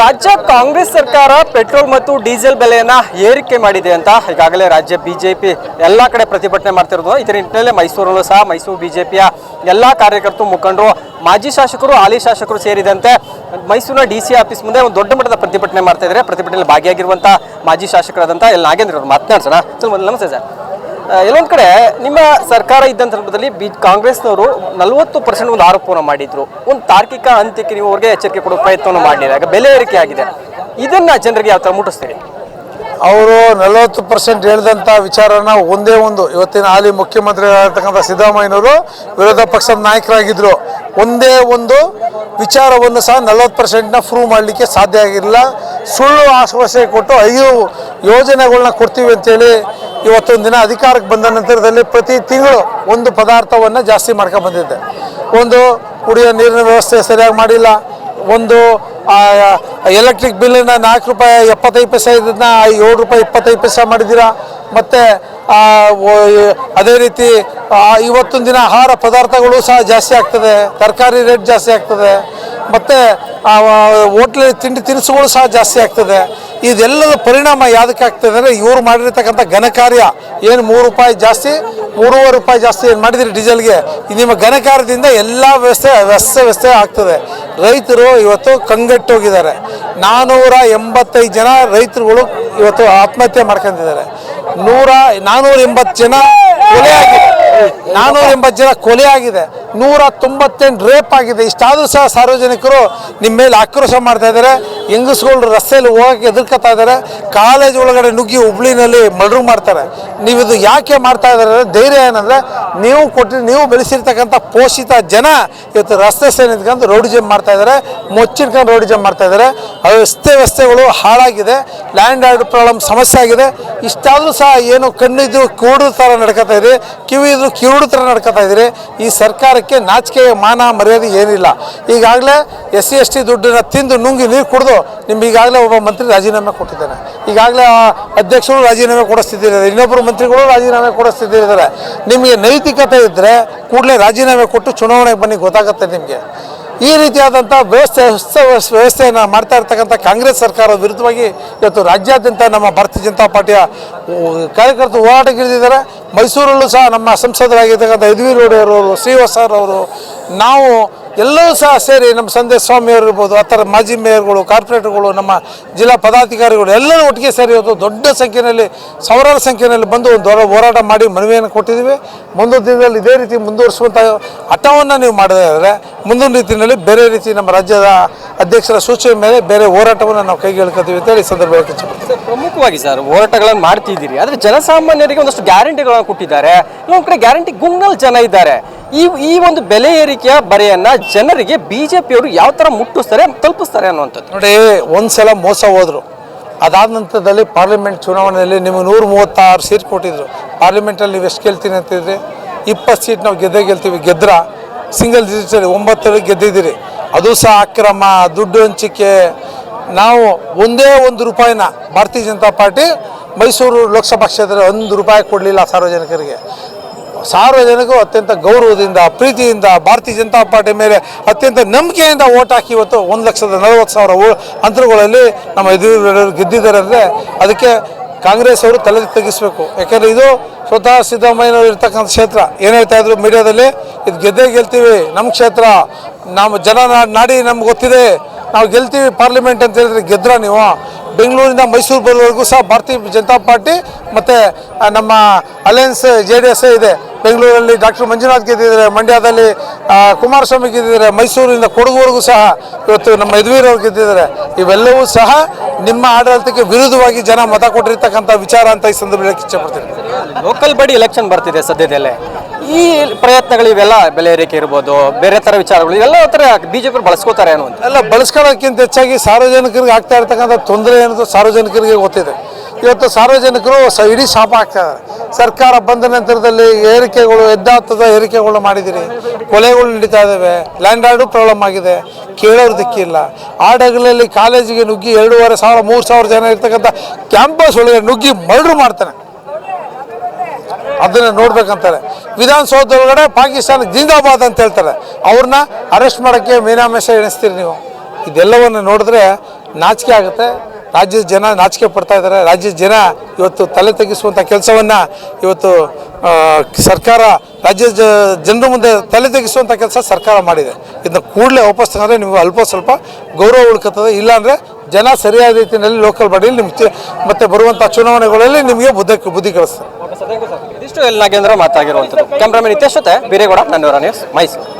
ರಾಜ್ಯ ಕಾಂಗ್ರೆಸ್ ಸರ್ಕಾರ ಪೆಟ್ರೋಲ್ ಮತ್ತು ಡೀಸೆಲ್ ಬೆಲೆಯನ್ನ ಏರಿಕೆ ಮಾಡಿದೆ ಅಂತ ಈಗಾಗಲೇ ರಾಜ್ಯ ಬಿಜೆಪಿ ಎಲ್ಲಾ ಕಡೆ ಪ್ರತಿಭಟನೆ ಮಾಡ್ತಿರೋದು. ಇದರ ನಿಟ್ಟಿನಲ್ಲಿ ಮೈಸೂರಲ್ಲೂ ಸಹ ಮೈಸೂರು ಬಿಜೆಪಿಯ ಎಲ್ಲಾ ಕಾರ್ಯಕರ್ತರು, ಮುಖಂಡರು, ಮಾಜಿ ಶಾಸಕರು, ಹಾಲಿ ಶಾಸಕರು ಸೇರಿದಂತೆ ಮೈಸೂರಿನ ಡಿ ಸಿ ಆಫೀಸ್ ಮುಂದೆ ಒಂದು ದೊಡ್ಡ ಮಟ್ಟದ ಪ್ರತಿಭಟನೆ ಮಾಡ್ತಾ ಇದ್ದಾರೆ. ಪ್ರತಿಭಟನೆಯಲ್ಲಿ ಭಾಗಿಯಾಗಿರುವಂತಹ ಮಾಜಿ ಶಾಸಕರಾದಂತಹ ಎಲ್ ನಾಗೇಂದ್ರ ಅವರು ಮಾತನಾಡ್ಸೋಣ ನಮಸ್ತೆ ಸರ್. ಎಲ್ಲೊಂದ್ ಕಡೆ ನಿಮ್ಮ ಸರ್ಕಾರ ಇದ್ದಂಥ ಸಂದರ್ಭದಲ್ಲಿ ಬಿ, ಕಾಂಗ್ರೆಸ್ನವರು ನಲವತ್ತು ಪರ್ಸೆಂಟ್ ಒಂದು ಆರೋಪವನ್ನು ಮಾಡಿದ್ರು. ಒಂದು ತಾರ್ಕಿಕ ಅಂತ್ಯಕ್ಕೆ ನೀವು ಅವ್ರಿಗೆ ಎಚ್ಚರಿಕೆ ಕೊಡೋ ಪ್ರಯತ್ನವನ್ನು ಮಾಡಿದಾಗ ಬೆಲೆ ಏರಿಕೆ ಆಗಿದೆ ಇದನ್ನು ಜನರಿಗೆ ಯಾವ ಥರ ಮುಟ್ಟಿಸ್ತೀರಿ ಅವರು ನಲವತ್ತು ಪರ್ಸೆಂಟ್ ಹೇಳಿದಂಥ ವಿಚಾರನ ಒಂದೇ ಒಂದು. ಇವತ್ತಿನ ಹಾಲಿ ಮುಖ್ಯಮಂತ್ರಿಗಳಾಗಿರ್ತಕ್ಕಂಥ ಸಿದ್ದರಾಮಯ್ಯನವರು ವಿರೋಧ ಪಕ್ಷದ ನಾಯಕರಾಗಿದ್ದರು ಒಂದೇ ಒಂದು ವಿಚಾರವನ್ನು ಸಹ ನಲವತ್ತು ಪರ್ಸೆಂಟ್ನ ಪ್ರೂವ್ ಮಾಡಲಿಕ್ಕೆ ಸಾಧ್ಯ ಆಗಿರಲಿಲ್ಲ ಸುಳ್ಳು ಆಶ್ವಾಸನೆ ಕೊಟ್ಟು ಐದು ಯೋಜನೆಗಳನ್ನ ಕೊಡ್ತೀವಿ ಅಂತೇಳಿ ಇವತ್ತೊಂದು ದಿನ ಅಧಿಕಾರಕ್ಕೆ ಬಂದ ನಂತರದಲ್ಲಿ ಪ್ರತಿ ತಿಂಗಳು ಒಂದು ಪದಾರ್ಥವನ್ನು ಜಾಸ್ತಿ ಮಾಡ್ಕೊಂಡು ಬಂದಿದ್ದೆ. ಒಂದು ಕುಡಿಯೋ ನೀರಿನ ವ್ಯವಸ್ಥೆ ಸರಿಯಾಗಿ ಮಾಡಿಲ್ಲ. ಒಂದು ಎಲೆಕ್ಟ್ರಿಕ್ ಬಿಲ್ಲನ್ನು ನಾಲ್ಕು ರೂಪಾಯಿ ಎಪ್ಪತ್ತೈದು ಪೈಸೆ ಇದನ್ನ ಏಳು ರೂಪಾಯಿ ಇಪ್ಪತ್ತೈದು ಪೈಸೆ ಮಾಡಿದ್ದೀರಾ? ಮತ್ತು ಅದೇ ರೀತಿ ಇವತ್ತೊಂದು ದಿನ ಆಹಾರ ಪದಾರ್ಥಗಳು ಸಹ ಜಾಸ್ತಿ ಆಗ್ತದೆ, ತರಕಾರಿ ರೇಟ್ ಜಾಸ್ತಿ ಆಗ್ತದೆ, ಮತ್ತು ಹೋಟ್ಲಲ್ಲಿ ತಿಂಡಿ ತಿನಿಸುಗಳು ಸಹ ಜಾಸ್ತಿ ಆಗ್ತದೆ. ಇದೆಲ್ಲದ ಪರಿಣಾಮ ಯಾವುದಕ್ಕೆ ಆಗ್ತದೆ ಅಂದರೆ, ಇವರು ಮಾಡಿರ್ತಕ್ಕಂಥ ಘನಕಾರ್ಯ ಏನು ಮೂರು ರೂಪಾಯಿ ಜಾಸ್ತಿ, ಮೂರುವರೆ ರೂಪಾಯಿ ಜಾಸ್ತಿ ಏನು ಮಾಡಿದಿರಿ ಡೀಸೆಲ್ಗೆ ನಿಮ್ಮ ಘನಕಾರ್ಯದಿಂದ ಎಲ್ಲ ವ್ಯವಸ್ಥೆ ವ್ಯವಸ್ಥೆ ವ್ಯವಸ್ಥೆ ಆಗ್ತದೆ. ರೈತರು ಇವತ್ತು ಕಂಗೆಟ್ಟೋಗಿದ್ದಾರೆ. ನಾನ್ನೂರ ಎಂಬತ್ತೈದು ಜನ ರೈತರುಗಳು ಇವತ್ತು ಆತ್ಮಹತ್ಯೆ ಮಾಡ್ಕೊಂಡಿದ್ದಾರೆ. ನೂರ ನಾನ್ನೂರ ಎಂಬತ್ತು ಜನ ಕೊಲೆ ಆಗಿದೆ. ನಾನ್ನೂರ ಎಂಬತ್ತು ಜನ ಕೊಲೆ ಆಗಿದೆ. ನೂರ ತೊಂಬತ್ತೆಂಟು ರೇಪ್ ಆಗಿದೆ. ಇಷ್ಟಾದರೂ ಸಹ ಸಾರ್ವಜನಿಕರು ನಿಮ್ಮ ಮೇಲೆ ಆಕ್ರೋಶ ಮಾಡ್ತಾ ಇದ್ದಾರೆ. ಹೆಂಗಸ್ಗಳು ರಸ್ತೆಯಲ್ಲಿ ಹೋಗಕ್ಕೆ ಎದುರ್ಕೊತಾ ಇದ್ದಾರೆ. ಕಾಲೇಜ್ ಒಳಗಡೆ ನುಗ್ಗಿ ಹುಬ್ಳಿನಲ್ಲಿ ಮರ್ಡ್ರ್ ಮಾಡ್ತಾರೆ. ನೀವು ಇದು ಯಾಕೆ ಮಾಡ್ತಾ ಇದ್ದಾರೆ ಧೈರ್ಯ ಏನಂದ್ರೆ ನೀವು ಕೊಟ್ಟಿ ನೀವು ಬೆಳೆಸಿರ್ತಕ್ಕಂಥ ಪೋಷಿತ ಜನ ಇವತ್ತು ರಸ್ತೆ ಸೇರಿ ನಿಂತ್ಕೊಂಡು ರೋಡ್ ಜಂಪ್ ಮಾಡ್ತಾ ಇದ್ದಾರೆ ಮುಚ್ಚಿಟ್ಕೊಂಡು ರೋಡ್ ಜಂಪ್ ಮಾಡ್ತಾ ಇದ್ದಾರೆ ರಸ್ತೆ ವ್ಯವಸ್ಥೆಗಳು ಹಾಳಾಗಿದೆ ಲ್ಯಾಂಡ್ ಆರ್ಡ್ ಪ್ರಾಬ್ಲಮ್ ಸಮಸ್ಯೆ ಆಗಿದೆ. ಇಷ್ಟಾದರೂ ಸಹ ಏನು ಕಣ್ಣಿದ್ರು ಕೂಡು ಥರ ನಡ್ಕೊತಾ ಇದೆ ಕಿವಿ ಇದ್ರು ಕಿವುಡು ಥರ ನಡ್ಕೊತಾ ಇದ್ದೀರಿ. ಈ ಸರ್ಕಾರಕ್ಕೆ ನಾಚಿಕೆ ಮಾನ ಮರ್ಯಾದೆ ಏನಿಲ್ಲ. ಈಗಾಗಲೇ ಎಸ್ ಸಿ, ಎಸ್ ಟಿ ದುಡ್ಡನ್ನು ತಿಂದು ನುಂಗಿ ನೀರು ಕುಡಿದು ನಿಮ್ಗೆ ಈಗಾಗಲೇ ಒಬ್ಬ ಮಂತ್ರಿ ರಾಜೀನಾಮೆ ಕೊಟ್ಟಿದ್ದಾನೆ. ಈಗಾಗಲೇ ಅಧ್ಯಕ್ಷರು ರಾಜೀನಾಮೆ ಕೊಡಿಸ್ತಿದ್ದಾರೆ ಇನ್ನೊಬ್ಬರು ಮಂತ್ರಿಗಳು ರಾಜೀನಾಮೆ ಕೊಡಿಸ್ತಿದ್ದಾರೆ ನಿಮಗೆ ನೈತಿಕತೆ ಇದ್ದರೆ ಕೂಡಲೇ ರಾಜೀನಾಮೆ ಕೊಟ್ಟು ಚುನಾವಣೆಗೆ ಬನ್ನಿ, ಗೊತ್ತಾಗುತ್ತೆ ನಿಮಗೆ. ಈ ರೀತಿಯಾದಂಥ ವ್ಯವಸ್ಥೆ ವ್ಯವಸ್ಥೆ ವ್ಯವಸ್ಥೆಯನ್ನು ಮಾಡ್ತಾ ಇರ್ತಕ್ಕಂಥ ಕಾಂಗ್ರೆಸ್ ಸರ್ಕಾರದ ವಿರುದ್ಧವಾಗಿ ಇವತ್ತು ರಾಜ್ಯಾದ್ಯಂತ ನಮ್ಮ ಭಾರತೀಯ ಜನತಾ ಪಾರ್ಟಿಯ ಕಾರ್ಯಕರ್ತರು ಹೋರಾಟಕ್ಕಿಳಿದಿದ್ದಾರೆ. ಮೈಸೂರಲ್ಲೂ ಸಹ ನಮ್ಮ ಸಂಸದರಾಗಿರ್ತಕ್ಕಂಥ ಯದುವೀರವರು ಸರ್ ಅವರು, ನಾವು ಎಲ್ಲವೂ ಸಹ ಸೇರಿ ನಮ್ಮ ಸಂದೇಶ್ ಸ್ವಾಮಿಯವರು ಇರ್ಬೋದು, ಆ ಥರ ಮಾಜಿ ಮೇಯರ್ಗಳು, ಕಾರ್ಪೊರೇಟರ್ಗಳು, ನಮ್ಮ ಜಿಲ್ಲಾ ಪದಾಧಿಕಾರಿಗಳು ಎಲ್ಲರೂ ಒಟ್ಟಿಗೆ ಸೇರಿ ಇವತ್ತು ದೊಡ್ಡ ಸಂಖ್ಯೆಯಲ್ಲಿ, ಸಾವಿರಾರು ಸಂಖ್ಯೆಯಲ್ಲಿ ಬಂದು ಒಂದು ದೊಡ್ಡ ಹೋರಾಟ ಮಾಡಿ ಮನವಿಯನ್ನು ಕೊಟ್ಟಿದ್ದೀವಿ. ಮುಂದಿನ ದಿನದಲ್ಲಿ ಇದೇ ರೀತಿ ಮುಂದುವರಿಸುವಂಥ ಹಠವನ್ನು ನೀವು ಮಾಡಿದ್ರೆ ಮುಂದಿನ ರೀತಿಯಲ್ಲಿ ಬೇರೆ ರೀತಿ ನಮ್ಮ ರಾಜ್ಯದ ಅಧ್ಯಕ್ಷರ ಸೂಚನೆ ಮೇಲೆ ಬೇರೆ ಹೋರಾಟವನ್ನು ನಾವು ಕೈಗೆಳ್ಕೊತೀವಿ ಅಂತೇಳಿ ಸಂದರ್ಭ ಪ್ರಮುಖವಾಗಿ ಸರ್, ಹೋರಾಟಗಳನ್ನು ಮಾಡ್ತಿದ್ದೀರಿ. ಆದರೆ ಜನಸಾಮಾನ್ಯರಿಗೆ ಒಂದಷ್ಟು ಗ್ಯಾರಂಟಿಗಳನ್ನು ಕೊಟ್ಟಿದ್ದಾರೆ. ಇನ್ನೊಂದು ಕಡೆ ಗ್ಯಾರಂಟಿ ಗುಂಗ್ನಲ್ಲಿ ಜನ ಇದ್ದಾರೆ. ಈ ಈ ಒಂದು ಬೆಲೆ ಏರಿಕೆಯ ಬರೆಯನ್ನ ಜನರಿಗೆ ಬಿಜೆಪಿಯವರು ಯಾವ ತರ ಮುಟ್ಟಿಸ್ತಾರೆ, ತಲುಪಿಸ್ತಾರೆ ಅನ್ನುವಂಥದ್ದು. ನೋಡಿ, ಒಂದ್ಸಲ ಮೋಸ ಹೋದ್ರು. ಅದಾದ ನಂತರದಲ್ಲಿ ಪಾರ್ಲಿಮೆಂಟ್ ಚುನಾವಣೆಯಲ್ಲಿ ನಿಮಗೆ ನೂರ ಮೂವತ್ತಾರು ಸೀಟ್ ಕೊಟ್ಟಿದ್ರು. ಪಾರ್ಲಿಮೆಂಟಲ್ಲಿ ನೀವು ಎಷ್ಟು ಗೆಲ್ತೀನಿ ಅಂತಿದ್ರಿ? ಇಪ್ಪತ್ತು ಸೀಟ್ ನಾವು ಗೆದ್ದೇ ಗೆಲ್ತೀವಿ. ಗೆದ್ರ? ಸಿಂಗಲ್ ಡಿಜಿಟಲ್ಲಿ ಒಂಬತ್ತರಲ್ಲಿ ಗೆದ್ದಿದ್ದೀರಿ. ಅದು ಸಹ ಅಕ್ರಮ, ದುಡ್ಡು ಹಂಚಿಕೆ. ನಾವು ಒಂದೇ ಒಂದು ರೂಪಾಯಿನ ಭಾರತೀಯ ಜನತಾ ಪಾರ್ಟಿ ಮೈಸೂರು ಲೋಕಸಭಾ ಕ್ಷೇತ್ರ ಒಂದು ರೂಪಾಯಿ ಕೊಡಲಿಲ್ಲ ಸಾರ್ವಜನಿಕರಿಗೆ. ಸಾರ್ವಜನಿಕರು ಅತ್ಯಂತ ಗೌರವದಿಂದ, ಪ್ರೀತಿಯಿಂದ, ಭಾರತೀಯ ಜನತಾ ಪಾರ್ಟಿ ಮೇಲೆ ಅತ್ಯಂತ ನಂಬಿಕೆಯಿಂದ ಓಟ್ ಹಾಕಿ ಇವತ್ತು ಒಂದು ಲಕ್ಷದ ನಲವತ್ತು ಸಾವಿರ ಅಂತರಗಳಲ್ಲಿ ನಮ್ಮ ಎದುರು ಗೆದ್ದಿದ್ದಾರೆ ಅಂದರೆ ಅದಕ್ಕೆ ಕಾಂಗ್ರೆಸ್ ಅವರು ತಲೆ ತೆಗೆಸಬೇಕು. ಯಾಕಂದರೆ ಇದು ಸ್ವತಃ ಸಿದ್ದರಾಮಯ್ಯನವರು ಇರ್ತಕ್ಕಂಥ ಕ್ಷೇತ್ರ. ಏನು ಹೇಳ್ತಾ ಇದ್ರು ಮೀಡಿಯಾದಲ್ಲಿ? ಇದು ಗೆದ್ದೇ ಗೆಲ್ತೀವಿ ನಮ್ಮ ಕ್ಷೇತ್ರ. ನಮ್ಮ ಜನ ನಾಡಿ ನಮ್ಗೆ ಗೊತ್ತಿದೆ. ನಾವು ಗೆಲ್ತೀವಿ ಪಾರ್ಲಿಮೆಂಟ್ ಅಂತ ಹೇಳಿದ್ರೆ ಗೆದ್ರ ನೀವು? ಬೆಂಗಳೂರಿಂದ ಮೈಸೂರು ಬರೋವರೆಗೂ ಸಹ ಭಾರತೀಯ ಜನತಾ ಪಾರ್ಟಿ ಮತ್ತು ನಮ್ಮ ಅಲಯನ್ಸ್ ಜೆ ಡಿ ಎಸ್ ಇದೆ. ಬೆಂಗಳೂರಲ್ಲಿ ಡಾಕ್ಟರ್ ಮಂಜುನಾಥ್ ಗೆದ್ದಿದ್ದಾರೆ ಮಂಡ್ಯದಲ್ಲಿ ಕುಮಾರಸ್ವಾಮಿ ಗೆದ್ದಿದ್ದಾರೆ ಮೈಸೂರಿಂದ ಕೊಡಗುವರೆಗೂ ಸಹ ಇವತ್ತು ನಮ್ಮ ಯದುವೀರವ್ರು ಗೆದ್ದಿದ್ದಾರೆ. ಇವೆಲ್ಲವೂ ಸಹ ನಿಮ್ಮ ಆಡಳಿತಕ್ಕೆ ವಿರುದ್ಧವಾಗಿ ಜನ ಮತ ಕೊಟ್ಟಿರ್ತಕ್ಕಂಥ ವಿಚಾರ ಅಂತ ಈ ಸಂದರ್ಭದಲ್ಲಿ ಇಚ್ಛೆಪಡ್ತೀನಿ ಲೋಕಲ್ ಬಾಡಿ ಎಲೆಕ್ಷನ್ ಬರ್ತಿದೆ ಸದ್ಯದಲ್ಲೇ. ಈ ಪ್ರಯತ್ನಗಳು ಇವೆಲ್ಲ ಬೆಲೆ ಏರಿಕೆ ಇರ್ಬೋದು ಬೇರೆ ತರ ವಿಚಾರಗಳು ಇವೆಲ್ಲ ತರ ಬಿಜೆಪಿ ಬಳಸ್ಕೋತಾರೆ ಅನ್ನುವಂಥ ಎಲ್ಲ ಬಳಸ್ಕೊಳ್ಳೋಕ್ಕಿಂತ ಹೆಚ್ಚಾಗಿ ಸಾರ್ವಜನಿಕರಿಗೆ ಆಗ್ತಾ ಇರ್ತಕ್ಕಂಥ ತೊಂದರೆ ಏನದು ಸಾರ್ವಜನಿಕರಿಗೆ ಗೊತ್ತಿದೆ. ಇವತ್ತು ಸಾರ್ವಜನಿಕರು ಸ ಇಡೀ ಶಾಪ ಆಗ್ತಾರೆ ಸರ್ಕಾರ ಬಂದ ನಂತರದಲ್ಲಿ ಏರಿಕೆಗಳು ಎದ್ದಾತದ ಏರಿಕೆಗಳು ಮಾಡಿದಿರಿ. ಕೊಲೆಗಳು ನಡೀತಾ ಇದ್ದಾವೆ ಲ್ಯಾಂಡ್ ಆರ್ಡು ಪ್ರಾಬ್ಲಮ್ ಆಗಿದೆ. ಕೇಳೋರು ದಿಕ್ಕಿಲ್ಲ. ಆಡಗಲಲ್ಲಿ ಕಾಲೇಜಿಗೆ ನುಗ್ಗಿ ಎರಡೂವರೆ ಸಾವಿರ, ಮೂರು ಸಾವಿರ ಜನ ಇರ್ತಕ್ಕಂಥ ಕ್ಯಾಂಪಸ್ ಒಳಗೆ ನುಗ್ಗಿ ಮರ್ಡ್ರ್ ಮಾಡ್ತಾನೆ ಅದನ್ನ ನೋಡ್ಬೇಕಂತಾರೆ. ವಿಧಾನಸೌಧ ಒಳಗಡೆ ಪಾಕಿಸ್ತಾನ ಜಿಂದಾಬಾದ್ ಅಂತ ಹೇಳ್ತಾರೆ. ಅವ್ರನ್ನ ಅರೆಸ್ಟ್ ಮಾಡೋಕ್ಕೆ ಮೀನಾಮೇಷ ಎಣಿಸ್ತೀರಿ ನೀವು. ಇದೆಲ್ಲವನ್ನು ನೋಡಿದ್ರೆ ನಾಚಿಕೆ ಆಗುತ್ತೆ. ರಾಜ್ಯದ ಜನ ನಾಚಿಕೆ ಪಡ್ತಾ ಇದ್ದಾರೆ. ರಾಜ್ಯದ ಜನ ಇವತ್ತು ತಲೆ ತೆಗೆಸುವಂಥ ಕೆಲಸವನ್ನು ಇವತ್ತು ಸರ್ಕಾರ, ರಾಜ್ಯದ ಜನರ ಮುಂದೆ ತಲೆ ತೆಗೆಸುವಂಥ ಕೆಲಸ ಸರ್ಕಾರ ಮಾಡಿದೆ. ಇದನ್ನ ಕೂಡಲೇ ವಾಪಸ್ ತಗೊಂಡ್ರೆ ನಿಮಗೆ ಅಲ್ಪ ಸ್ವಲ್ಪ ಗೌರವ ಉಳ್ಕೊತದೆ ಇಲ್ಲಾಂದರೆ ಜನ ಸರಿಯಾದ ರೀತಿಯಲ್ಲಿ ಲೋಕಲ್ ಬಾಡಿಯಲ್ಲಿ ನಿಮ್ಗೆ ಮತ್ತೆ ಬರುವಂಥ ಚುನಾವಣೆಗಳಲ್ಲಿ ನಿಮಗೆ ಬುದ್ಧಿ ಬುದ್ಧಿ ಕಳಿಸ್ತದೆ. ಇದಿಷ್ಟು ಎಲ್ಲ ನಾಗೇಂದ್ರ ಮಾತಾಗಿರುವಂಥದ್ದು. ಕ್ಯಾಮ್ರಾಮನ್ ನಿತ್ಯಶ್ ಜೊತೆ, ಬೀರೇಗೌಡ ನನ್ನವರ ನ್ಯೂಸ್ ಮೈಸೂರು.